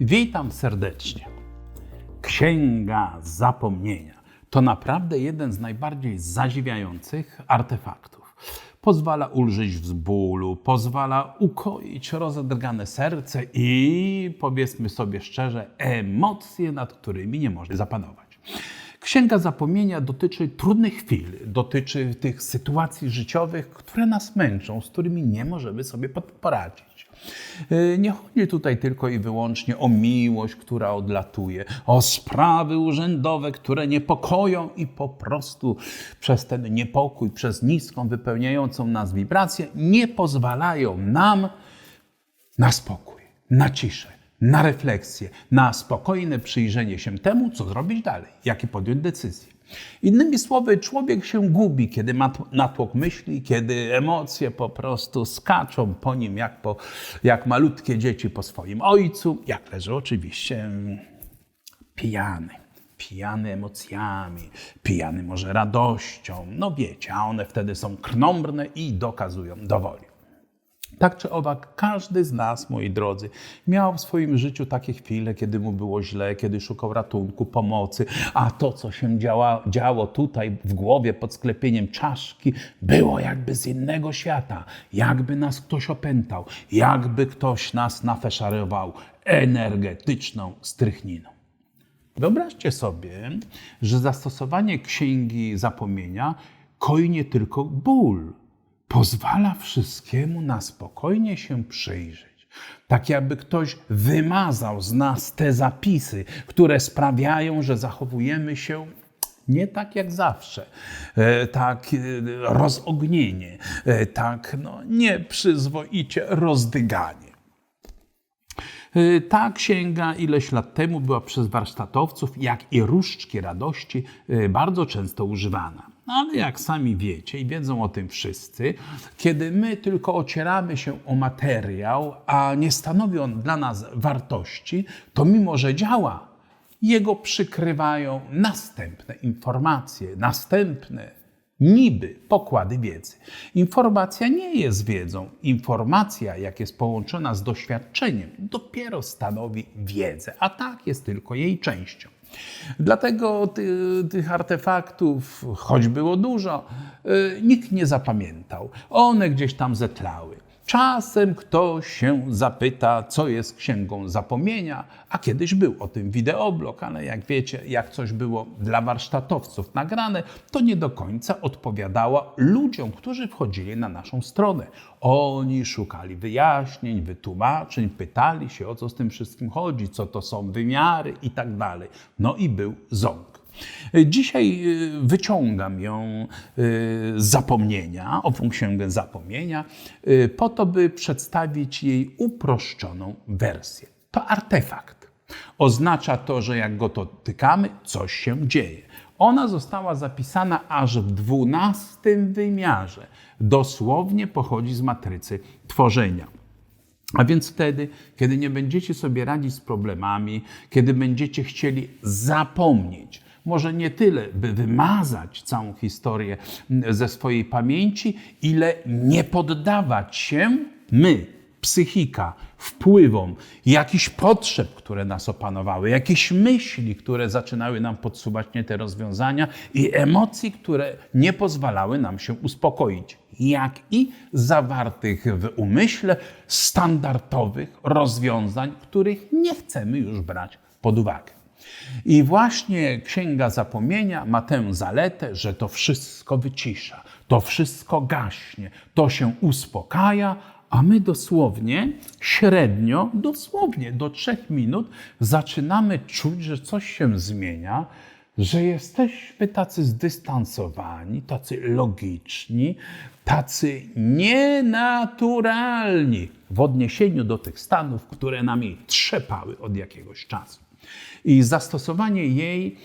Witam serdecznie. Księga Zapomnienia to naprawdę jeden z najbardziej zadziwiających artefaktów. Pozwala ulżyć z bólu, pozwala ukoić rozedrgane serce i, powiedzmy sobie szczerze, emocje, nad którymi nie można zapanować. Księga Zapomnienia dotyczy trudnych chwil, dotyczy tych sytuacji życiowych, które nas męczą, z którymi nie możemy sobie poradzić. Yy, Nie chodzi tutaj tylko i wyłącznie o miłość, która odlatuje, o sprawy urzędowe, które niepokoją i po prostu przez ten niepokój, przez niską, wypełniającą nas wibrację, nie pozwalają nam na spokój, na ciszę, na refleksję, na spokojne przyjrzenie się temu, co zrobić dalej, jakie podjąć decyzje. Innymi słowy, człowiek się gubi, kiedy ma natłok myśli, kiedy emocje po prostu skaczą po nim jak, po, jak malutkie dzieci po swoim ojcu, jak leży oczywiście pijany. Pijany emocjami, pijany może radością. No wiecie, a one wtedy są krnąbrne i dokazują dowoli. Tak czy owak, każdy z nas, moi drodzy, miał w swoim życiu takie chwile, kiedy mu było źle, kiedy szukał ratunku, pomocy, a to, co się działa, działo tutaj w głowie pod sklepieniem czaszki, było jakby z innego świata, jakby nas ktoś opętał, jakby ktoś nas nafeszarował energetyczną strychniną. Wyobraźcie sobie, że zastosowanie księgi zapomnienia koi nie tylko ból, pozwala wszystkiemu na spokojnie się przyjrzeć. Tak jakby ktoś wymazał z nas te zapisy, które sprawiają, że zachowujemy się nie tak jak zawsze, e, tak e, rozognienie, e, tak no, nieprzyzwoicie rozdyganie. Ta księga ileś lat temu była przez warsztatowców, jak i różdżki radości, bardzo często używana. No ale jak sami wiecie i wiedzą o tym wszyscy, kiedy my tylko ocieramy się o materiał, a nie stanowi on dla nas wartości, to mimo, że działa, jego przykrywają następne informacje, następne niby pokłady wiedzy. Informacja nie jest wiedzą. Informacja, jak jest połączona z doświadczeniem, dopiero stanowi wiedzę, a tak jest tylko jej częścią. Dlatego ty, tych artefaktów, choć było dużo, y, nikt nie zapamiętał. One gdzieś tam zetlały. Czasem ktoś się zapyta, co jest księgą zapomnienia, a kiedyś był o tym wideoblog, ale jak wiecie, jak coś było dla warsztatowców nagrane, to nie do końca odpowiadała ludziom, którzy wchodzili na naszą stronę. Oni szukali wyjaśnień, wytłumaczeń, pytali się, o co z tym wszystkim chodzi, co to są wymiary i tak dalej. No i był ząg. Dzisiaj y, wyciągam ją y, z zapomnienia, ową księgę zapomnienia, y, po to, by przedstawić jej uproszczoną wersję. To artefakt. Oznacza to, że jak go dotykamy, coś się dzieje. Ona została zapisana aż w dwunastym wymiarze. Dosłownie pochodzi z matrycy tworzenia. A więc wtedy, kiedy nie będziecie sobie radzić z problemami, kiedy będziecie chcieli zapomnieć, może nie tyle, by wymazać całą historię mm, ze swojej pamięci, ile nie poddawać się my, psychika, wpływom jakichś potrzeb, które nas opanowały, jakieś myśli, które zaczynały nam podsuwać nie te rozwiązania i emocji, które nie pozwalały nam się uspokoić, jak i zawartych w umyśle standardowych rozwiązań, których nie chcemy już brać pod uwagę. I właśnie Księga Zapomnienia ma tę zaletę, że to wszystko wycisza, to wszystko gaśnie, to się uspokaja, a my dosłownie, średnio, dosłownie do trzech minut zaczynamy czuć, że coś się zmienia, że jesteśmy tacy zdystansowani, tacy logiczni, tacy nienaturalni w odniesieniu do tych stanów, które nami trzepały od jakiegoś czasu. I zastosowanie jej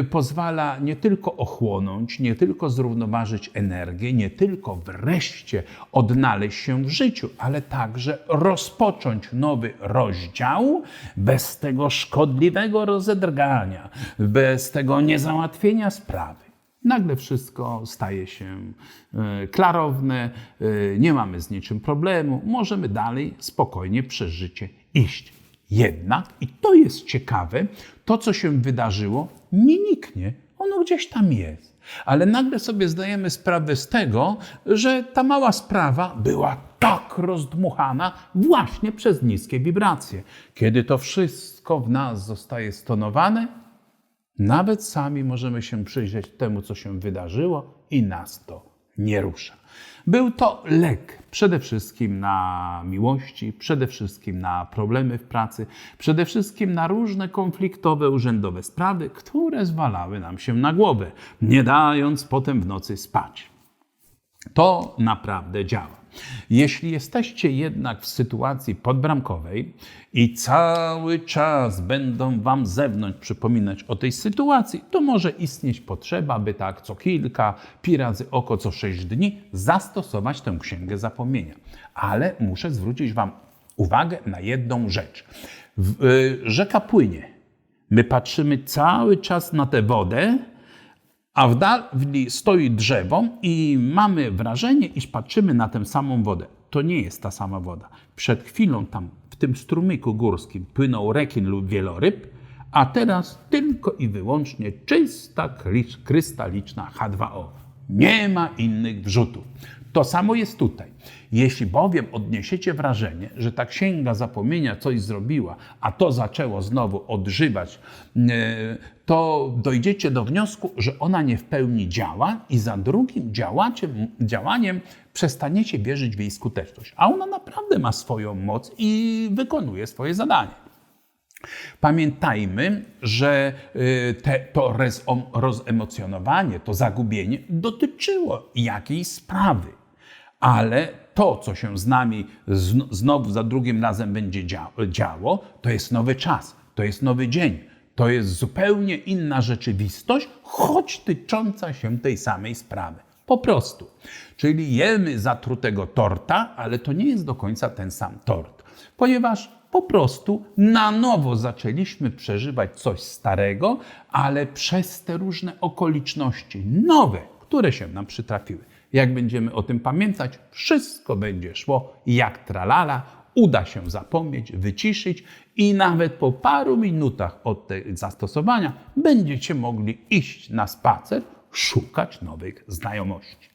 y, pozwala nie tylko ochłonąć, nie tylko zrównoważyć energię, nie tylko wreszcie odnaleźć się w życiu, ale także rozpocząć nowy rozdział bez tego szkodliwego rozedrgania, bez tego niezałatwienia sprawy. Nagle wszystko staje się e, klarowne, e, nie mamy z niczym problemu, możemy dalej spokojnie przez życie iść. Jednak, i to jest ciekawe, to co się wydarzyło, nie niknie. Ono gdzieś tam jest. Ale nagle sobie zdajemy sprawę z tego, że ta mała sprawa była tak rozdmuchana właśnie przez niskie wibracje. Kiedy to wszystko w nas zostaje stonowane, nawet sami możemy się przyjrzeć temu, co się wydarzyło, i nas to nie rusza. Był to lek przede wszystkim na miłości, przede wszystkim na problemy w pracy, przede wszystkim na różne konfliktowe, urzędowe sprawy, które zwalały nam się na głowę, nie dając potem w nocy spać. To naprawdę działa. Jeśli jesteście jednak w sytuacji podbramkowej i cały czas będą Wam z zewnątrz przypominać o tej sytuacji, to może istnieć potrzeba, by tak co kilka, pi razy oko co sześć dni zastosować tę księgę zapomnienia. Ale muszę zwrócić Wam uwagę na jedną rzecz. W, y, rzeka płynie. My patrzymy cały czas na tę wodę, a w dali stoi drzewo i mamy wrażenie, iż patrzymy na tę samą wodę. To nie jest ta sama woda. Przed chwilą tam w tym strumyku górskim płynął rekin lub wieloryb, a teraz tylko i wyłącznie czysta, krystaliczna H2O. Nie ma innych wrzutów. To samo jest tutaj. Jeśli bowiem odniesiecie wrażenie, że ta księga zapomnienia coś zrobiła, a to zaczęło znowu odżywać, e, to dojdziecie do wniosku, że ona nie w pełni działa i za drugim działaniem przestaniecie wierzyć w jej skuteczność. A ona naprawdę ma swoją moc i wykonuje swoje zadanie. Pamiętajmy, że y, te, to rozemocjonowanie, to zagubienie dotyczyło jakiejś sprawy ale to, co się z nami znowu za drugim razem będzie działo, to jest nowy czas, to jest nowy dzień, to jest zupełnie inna rzeczywistość, choć tycząca się tej samej sprawy. Po prostu. Czyli jemy zatrutego torta, ale to nie jest do końca ten sam tort, ponieważ po prostu na nowo zaczęliśmy przeżywać coś starego, ale przez te różne okoliczności nowe, które się nam przytrafiły. Jak będziemy o tym pamiętać, wszystko będzie szło jak tralala, uda się zapomnieć, wyciszyć i nawet po paru minutach od tego zastosowania będziecie mogli iść na spacer, szukać nowych znajomości.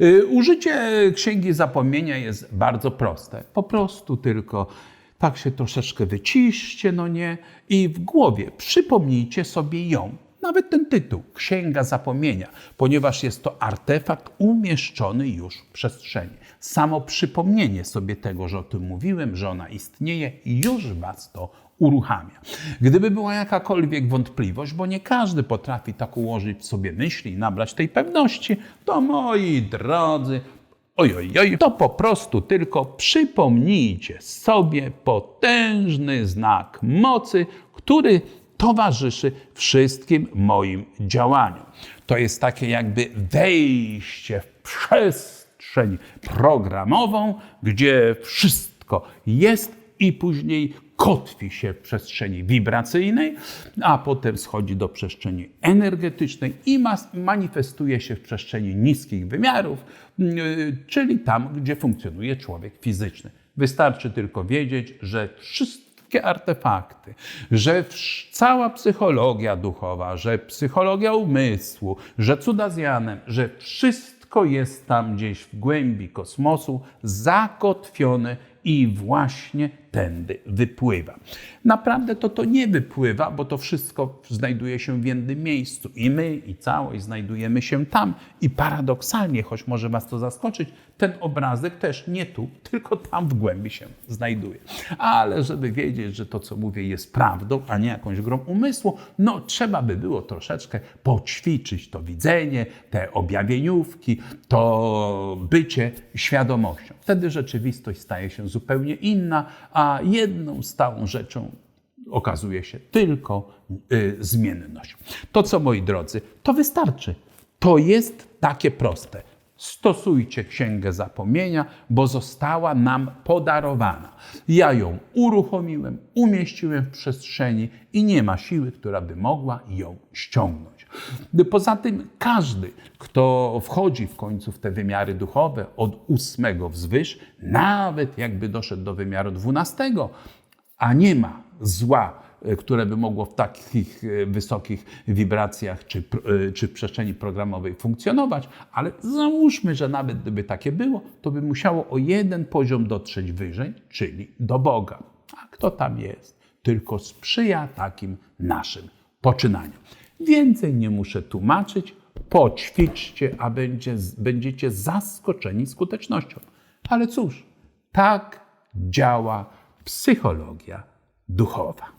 Y, użycie księgi zapomnienia jest bardzo proste. Po prostu tylko tak się troszeczkę wyciszcie, no nie, i w głowie przypomnijcie sobie ją nawet ten tytuł, Księga Zapomnienia, ponieważ jest to artefakt umieszczony już w przestrzeni. Samo przypomnienie sobie tego, że o tym mówiłem, że ona istnieje, już Was to uruchamia. Gdyby była jakakolwiek wątpliwość, bo nie każdy potrafi tak ułożyć w sobie myśli i nabrać tej pewności, to moi drodzy, ojojoj, to po prostu tylko przypomnijcie sobie potężny znak mocy, który towarzyszy wszystkim moim działaniom. To jest takie jakby wejście w przestrzeń programową, gdzie wszystko jest i później kotwi się w przestrzeni wibracyjnej, a potem schodzi do przestrzeni energetycznej i manifestuje się w przestrzeni niskich wymiarów, y, czyli tam, gdzie funkcjonuje człowiek fizyczny. Wystarczy tylko wiedzieć, że wszystkie artefakty, że cała psychologia duchowa, że psychologia umysłu, że cuda z Janem, że wszystko jest tam gdzieś w głębi kosmosu zakotwione i właśnie tędy wypływa. Naprawdę to to nie wypływa, bo to wszystko znajduje się w jednym miejscu i my i całość znajdujemy się tam. I paradoksalnie, choć może Was to zaskoczyć, ten obrazek też nie tu, tylko tam w głębi się znajduje. Ale żeby wiedzieć, że to, co mówię, jest prawdą, a nie jakąś grą umysłu, no trzeba by było troszeczkę poćwiczyć to widzenie, te objawieniówki, to bycie świadomością. Wtedy rzeczywistość staje się zupełnie inna, a jedną stałą rzeczą okazuje się tylko y, zmienność. To co, moi drodzy, to wystarczy. To jest takie proste. Stosujcie księgę zapomnienia, bo została nam podarowana. Ja ją uruchomiłem, umieściłem w przestrzeni i nie ma siły, która by mogła ją ściągnąć. Poza tym każdy, kto wchodzi w końcu w te wymiary duchowe od ósmego wzwyż, nawet jakby doszedł do wymiaru dwunastego, a nie ma zła, które by mogło w takich e, wysokich wibracjach czy, e, czy w przestrzeni programowej funkcjonować, ale załóżmy, że nawet gdyby takie było, to by musiało o jeden poziom dotrzeć wyżej, czyli do Boga. A kto tam jest? Tylko sprzyja takim naszym poczynaniom. Więcej nie muszę tłumaczyć, poćwiczcie, a będzie, będziecie zaskoczeni skutecznością. Ale cóż, tak działa psychologia duchowa.